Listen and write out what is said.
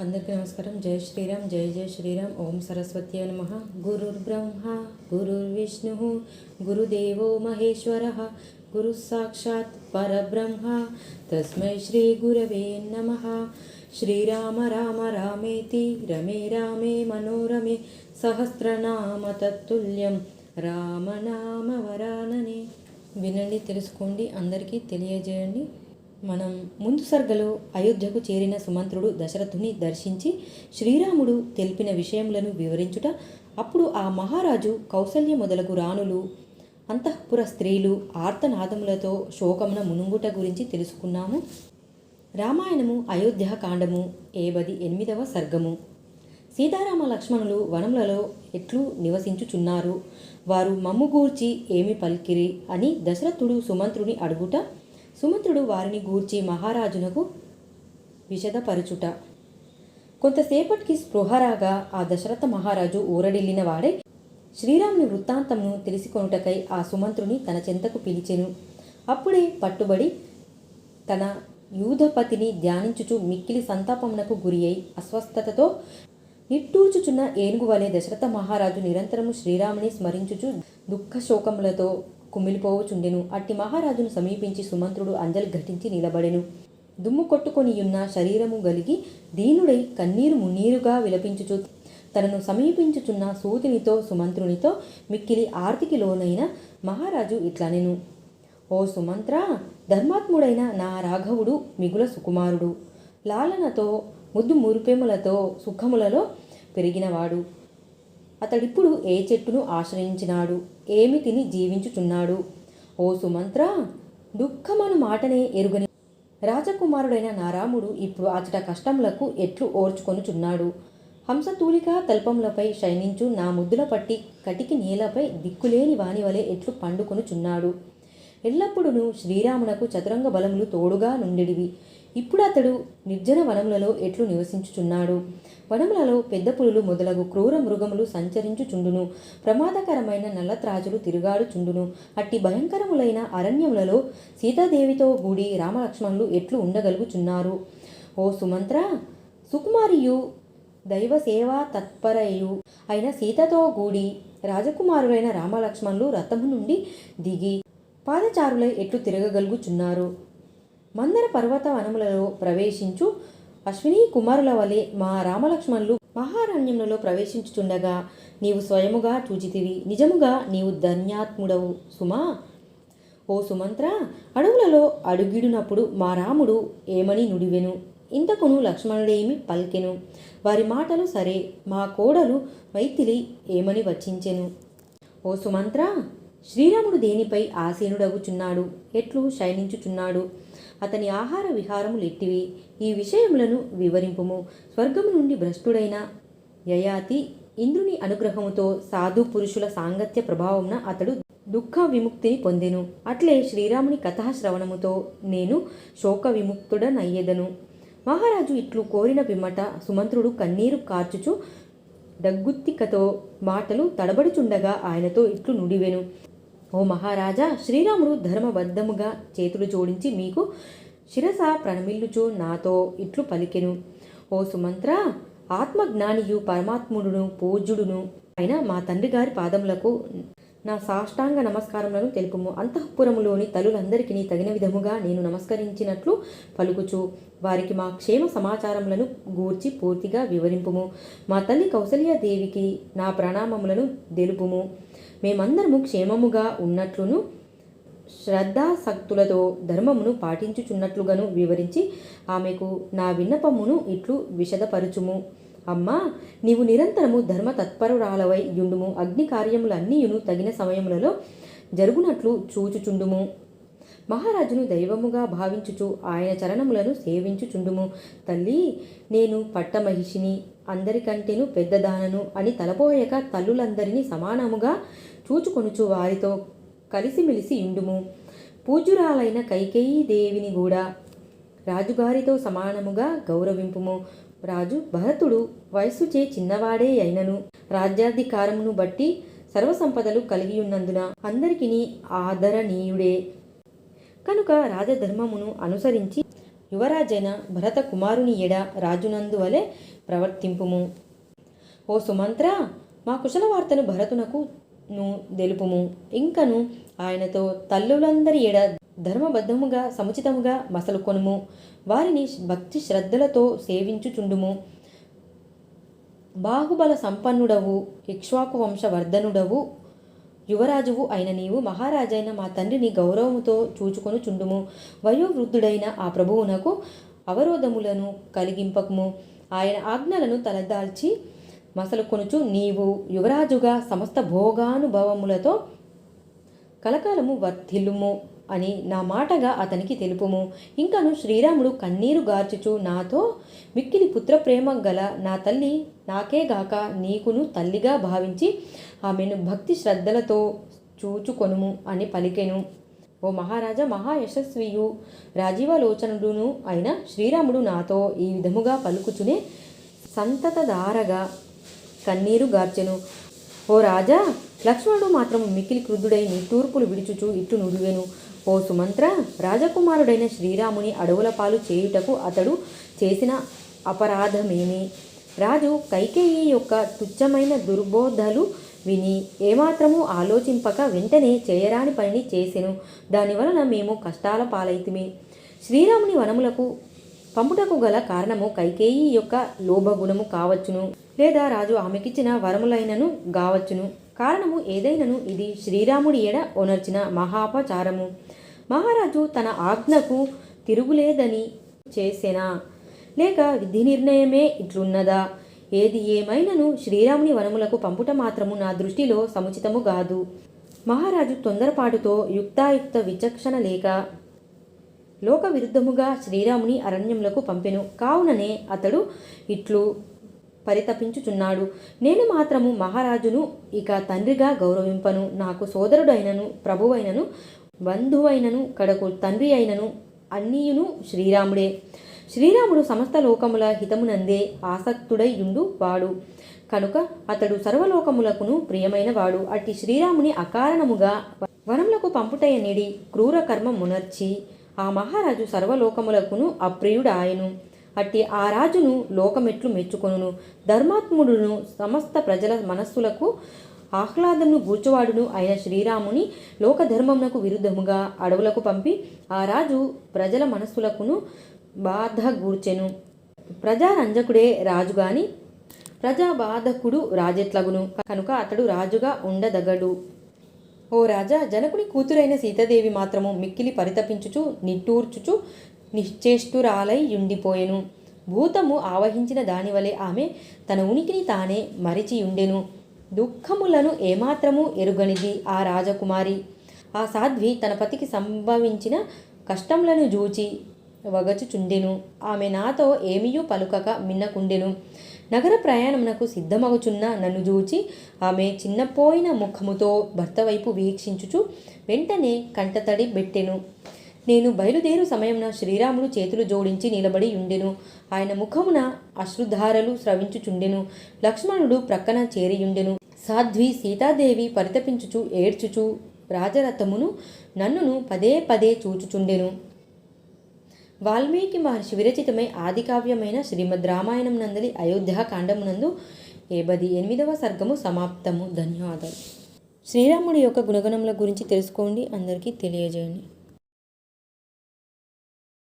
అందరికీ నమస్కారం. జై శ్రీరామ్ జయ జయ శ్రీరామ్. ఓం సరస్వతి నమ. గురుర్బ్రహ్మ గురుర్విష్ణు గురుదేవో మహేశ్వర. గురు సాక్షాత్ పరబ్రహ్మ. తస్మై శ్రీ గురవే నమ. శ్రీరామ రామ రామేతి రమే రామే మనోరమే. సహస్రనామ తత్తుల్యం రామనామ వరాననే. వినండి తెలుసుకోండి అందరికీ తెలియజేయండి. మనం ముందు సర్గలో అయోధ్యకు చేరిన సుమంత్రుడు దశరథుని దర్శించి శ్రీరాముడు తెలిపిన విషయములను వివరించుట అప్పుడు ఆ మహారాజు కౌసల్య మొదలగు రాణులు అంతఃపుర స్త్రీలు ఆర్తనాదములతో శోకమున మునుంగుట గురించి తెలుసుకున్నాము. రామాయణము అయోధ్య కాండము ఏబది ఎనిమిదవ సర్గము. సీతారామ లక్ష్మణులు వనములలో ఎట్లు నివసించుచున్నారు? వారు మమ్ముగూర్చి ఏమి పలికిరి అని దశరథుడు సుమంత్రుని అడుగుట సుమంత్రుడు వారిని గూర్చి మహారాజునకు విషదపరుచుట. కొంతసేపటికి స్పృహరాగా ఆ దశరథ మహారాజు ఊరడిల్లిన వాడే శ్రీరాముని వృత్తాంతమును తెలుసుకొనుటకై ఆ సుమంత్రుని తన చెంతకు పిలిచెను. అప్పుడే పట్టుబడి తన యూధపతిని ధ్యానించుచు మిక్కిలి సంతాపమునకు గురి అయి అస్వస్థతతో నిట్టూర్చుచున్న ఏనుగు వలె దశరథ మహారాజు నిరంతరము శ్రీరాముని స్మరించుచు దుఃఖ శోకములతో కుమిలిపోవుచుండెను అట్టి మహారాజును సమీపించి సుమంత్రుడు అంజలి ఘటించి నిలబడెను. దుమ్ము కొట్టుకొనియున్న శరీరము గలిగి దీనుడై కన్నీరు మున్నీరుగా విలపించుచు తనను సమీపించుచున్న సూతినితో సుమంత్రునితో మిక్కిలి ఆర్తికి లోనైన మహారాజు ఇట్లనెను. ఓ సుమంత్ర ధర్మాత్ముడైన నా రాఘవుడు మిగుల సుకుమారుడు. లాలనతో ముద్దు మురిపెములతో సుఖములలో పెరిగినవాడు. అతడిప్పుడు ఏ చెట్టును ఆశ్రయించినాడు? ఏమి తిని జీవించుచున్నాడు? ఓ సుమంత్ర దుఃఖమను మాటనే ఎరుగని రాజకుమారుడైన నారాముడు ఇప్పుడు అతడ కష్టములకు ఎట్లు ఓర్చుకొనుచున్నాడు? హంసతూలిక తల్పములపై శయనించు నా ముద్దుల పట్టి కటికి నేలపై దిక్కులేని వాని వలె ఎట్లు పండుకొనుచున్నాడు? ఎల్లప్పుడూ శ్రీరామునకు చతురంగ బలములు తోడుగా నుండిడివి. ఇప్పుడు అతడు నిర్జన వనములలో ఎట్లు నివసించుచున్నాడు. వనములలో పెద్ద పులులు మొదలగు క్రూర మృగములు సంచరించుచుండును. ప్రమాదకరమైన నల్లత్రాజులు తిరుగాడుచుండును. అట్టి భయంకరములైన అరణ్యములలో సీతాదేవితో గూడి రామలక్ష్మణులు ఎట్లు ఉండగలుగుచున్నారు? ఓ సుమంత్ర సుకుమారియు దైవ సేవా తత్పరయు అయిన సీతతో గూడి రాజకుమారులైన రామలక్ష్మణులు రథము నుండి దిగి పాదచారులై ఎట్లు తిరగగలుగుచున్నారు? మందర పర్వత వనములలో ప్రవేశించు. అశ్విని కుమారుల వలె మా రామలక్ష్మణులు మహారణ్యములలో ప్రవేశించుచుండగా నీవు స్వయముగా చూచితివి. నిజముగా నీవు ధన్యాత్ముడవు. సుమా! ఓ సుమంత్ర! అడవులలో అడుగిడినప్పుడు మా రాముడు ఏమని నుడివెను? ఇంతకును లక్ష్మణుడేమి పలికెను? వారి మాటలు సరే. మా కోడలు మైథిలి ఏమని వచ్చించెను ఓ సుమంత్ర! శ్రీరాముడు దేనిపై ఆసీనుడగుచున్నాడు? ఎట్లు శయనించుచున్నాడు? అతని ఆహార విహారములు ఎట్టివి? ఈ విషయములను వివరింపుము. స్వర్గము నుండి భ్రష్టుడైన యయాతి ఇంద్రుని అనుగ్రహముతో సాధు పురుషుల సాంగత్య ప్రభావమున అతడు దుఃఖ విముక్తిని పొందెను. అట్లే శ్రీరాముని కథాశ్రవణముతో నేను శోక విముక్తుడనయ్యేదను మహారాజు ఇట్లు కోరిన పిమ్మట సుమంత్రుడు కన్నీరు కార్చుచు దగ్గుత్తికతో మాటలు తడబడుచుండగా ఆయనతో ఇట్లు నుడివెను. ఓ మహారాజా శ్రీరాముడు ధర్మబద్ధముగా చేతులు జోడించి మీకు శిరస ప్రణమిల్లుచు నాతో ఇట్లు పలికెను. ఓ సుమంత్ర ఆత్మజ్ఞానియు పరమాత్ముడును పూజ్యుడును అయిన మా తండ్రి గారి పాదములకు నా సాష్టాంగ నమస్కారములను తెలుపుము. అంతఃపురములోని తలులందరికీ తగిన విధముగా నేను నమస్కరించినట్లు పలుకుచు. వారికి మా క్షేమ సమాచారములను గూర్చి పూర్తిగా వివరింపుము. మా తల్లి కౌసల్యాదేవికి నా ప్రణామములను తెలుపుము. మేమందరము క్షేమముగా ఉన్నట్లును శ్రద్ధాసక్తులతో ధర్మమును పాటించుచున్నట్లుగాను వివరించి ఆమెకు నా విన్నపమును ఇట్లు విశదపరుచుము అమ్మా నీవు నిరంతరము ధర్మ తత్పరురాలవై యుండుము. అగ్ని కార్యములన్నీయును తగిన సమయములలో జరుగునట్లు చూచుచుండుము. మహారాజును దైవముగా భావించుచు ఆయన చరణములను సేవించుచుండుము. తల్లి నేను పట్టమహిషిని అందరికంటేను పెద్దదానను అని తలపోయక తల్లులందరినీ సమానముగా చూచుకొనుచు వారితో కలిసిమెలిసి ఇండుము పూజ్యురాలైన కైకేయీ దేవిని కూడా రాజుగారితో సమానముగా గౌరవింపుము. రాజు భరతుడు వయస్సుచే చిన్నవాడే అయినను. రాజ్యాధికారమును బట్టి సర్వసంపదలు కలిగి ఉన్నందున అందరికిని ఆదరణీయుడే. కనుక రాజధర్మమును అనుసరించి యువరాజైన భరత కుమారుని ఎడ రాజునందు వలె ప్రవర్తింపుము. ఓ సుమంత్ర మా కుశల వార్తను భరతునకు ను తెలుపుము. ఇంకను ఆయనతో తల్లులందరి ఎడ ధర్మబద్ధముగా సముచితముగా మసలుకొనుము. వారిని భక్తి శ్రద్ధలతో సేవించుచుండుము. బాహుబల సంపన్నుడవు ఇక్ష్వాకు వంశవర్ధనుడవు యువరాజువు అయిన నీవు మహారాజైన మా తండ్రిని గౌరవముతో చూచుకొని చుండుము వయోవృద్ధుడైన ఆ ప్రభువునకు అవరోధములను కలిగింపకము. ఆయన ఆజ్ఞలను తలదాల్చి మసలు కొనుచు నీవు యువరాజుగా సమస్త భోగానుభవములతో కలకాలము వర్ధిల్లుము అని నా మాటగా అతనికి తెలుపుము. ఇంకను శ్రీరాముడు కన్నీరు గార్చుచు నాతో మిక్కిలి పుత్ర ప్రేమ గల నా తల్లి నాకేగాక నీకును తల్లిగా భావించి ఆమెను భక్తి శ్రద్ధలతో చూచుకొనుము అని పలికెను. ఓ మహారాజా మహాయశస్వియు రాజీవలోచనుడును అయిన శ్రీరాముడు నాతో ఈ విధముగా పలుకుచునే సంతతధారగా కన్నీరు గార్చెను. ఓ రాజా లక్ష్మణుడు మాత్రం మిక్కిలి క్రుద్ధుడై తూర్పులు విడుచుచు ఇట్లు నుడివెను. ఓ సుమంత్ర రాజకుమారుడైన శ్రీరాముని అడవుల పాలు చేయుటకు అతడు చేసిన అపరాధమేమి? రాజు కైకేయి యొక్క తుచ్చమైన దుర్బోధలు విని ఏమాత్రము ఆలోచింపక వెంటనే చేయరాని పనిని చేసెను. దానివలన మేము కష్టాల పాలైతిమి. శ్రీరాముని వనములకు పంపుటకు గల కారణము కైకేయి యొక్క లోభగుణము కావచ్చును. లేదా రాజు ఆమెకిచ్చిన వరములైనను గావచ్చును. కారణము ఏదైనను ఇది శ్రీరాముడి ఎడ ఒనర్చిన మహాపచారము. మహారాజు తన ఆజ్ఞకు తిరుగులేదని చేసెనా? లేక విధి నిర్ణయమే ఇట్లున్నదా? ఏది ఏమైనను శ్రీరాముని వనములకు పంపుట మాత్రము నా దృష్టిలో సముచితము కాదు మహారాజు తొందరపాటుతో యుక్తాయుక్త విచక్షణ లేక లోక విరుద్ధముగా శ్రీరాముని అరణ్యములకు పంపెను. కావుననే అతడు ఇట్లు. పరితపించుచున్నాడు. నేను మాత్రము మహారాజును ఇక తండ్రిగా గౌరవింపను. నాకు సోదరుడైనను ప్రభువైనను బంధువైనను కడకు తండ్రి అయినను అన్నీయును శ్రీరాముడే. శ్రీరాముడు సమస్త లోకముల హితమునందే ఆసక్తుడై ఉండు వాడు. కనుక అతడు సర్వలోకములకును ప్రియమైన వాడు అట్టి శ్రీరాముని అకారణముగా వనములకు పంపుటయనిడి క్రూర కర్మ మునర్చి ఆ మహారాజు సర్వలోకములకును అప్రియుడాయను. అట్టి ఆ రాజును లోకమెట్లు మెచ్చుకొనును. ధర్మాత్ముడును సమస్త ప్రజల మనస్సులకు ఆహ్లాదమును గూర్చువాడును అయిన శ్రీరాముని లోకధర్మమునకు విరుద్ధముగా అడవులకు పంపి ఆ రాజు ప్రజల మనస్సులకును బాధ గూర్చెను ప్రజారంజకుడే రాజు గాని ప్రజాబాధకుడు రాజెట్లగును. కనుక అతడు రాజుగా ఉండదగడు. ఓ రాజా జనకుని కూతురైన సీతాదేవి మాత్రము మిక్కిలి పరితపించుచు నిట్టూర్చుచు నిశ్చేష్టురాలై ఉండిపోయెను. భూతము ఆవహించిన దానివలే ఆమె తన ఉనికిని తానే మరిచి ఉండెను దుఃఖములను ఏమాత్రము ఎరుగనిది ఆ రాజకుమారి. ఆ సాధ్వి తన పతికి సంభవించిన కష్టములను జూచి వగచుచుండెను. ఆమె నాతో ఏమియూ పలుకక మిన్నకుండెను. నగర ప్రయాణమునకు సిద్ధమగుచున్న నన్ను చూచి ఆమె చిన్నపోయిన ముఖముతో భర్త వైపు వీక్షించుచు వెంటనే కంటతడి బెట్టెను. నేను బయలుదేరు సమయమున శ్రీరాముడు చేతులు జోడించి నిలబడి ఉండెను ఆయన ముఖమున అశ్రుధారలు స్రవించుచుండెను. లక్ష్మణుడు ప్రక్కన చేరియుండెను. సాధ్వి సీతాదేవి పరితపించుచు ఏడ్చుచు రాజరథమును నన్నును పదే పదే చూచుచుండెను. వాల్మీకి మహర్షి విరచితమై ఆదికావ్యమైన శ్రీమద్ రామాయణం నందలి అయోధ్యాకాండమునందు ఏబది ఎనిమిదవ సర్గము సమాప్తము. ధన్యవాదాలు. శ్రీరాముడి యొక్క గుణగణముల గురించి తెలుసుకోండి. అందరికీ తెలియజేయండి.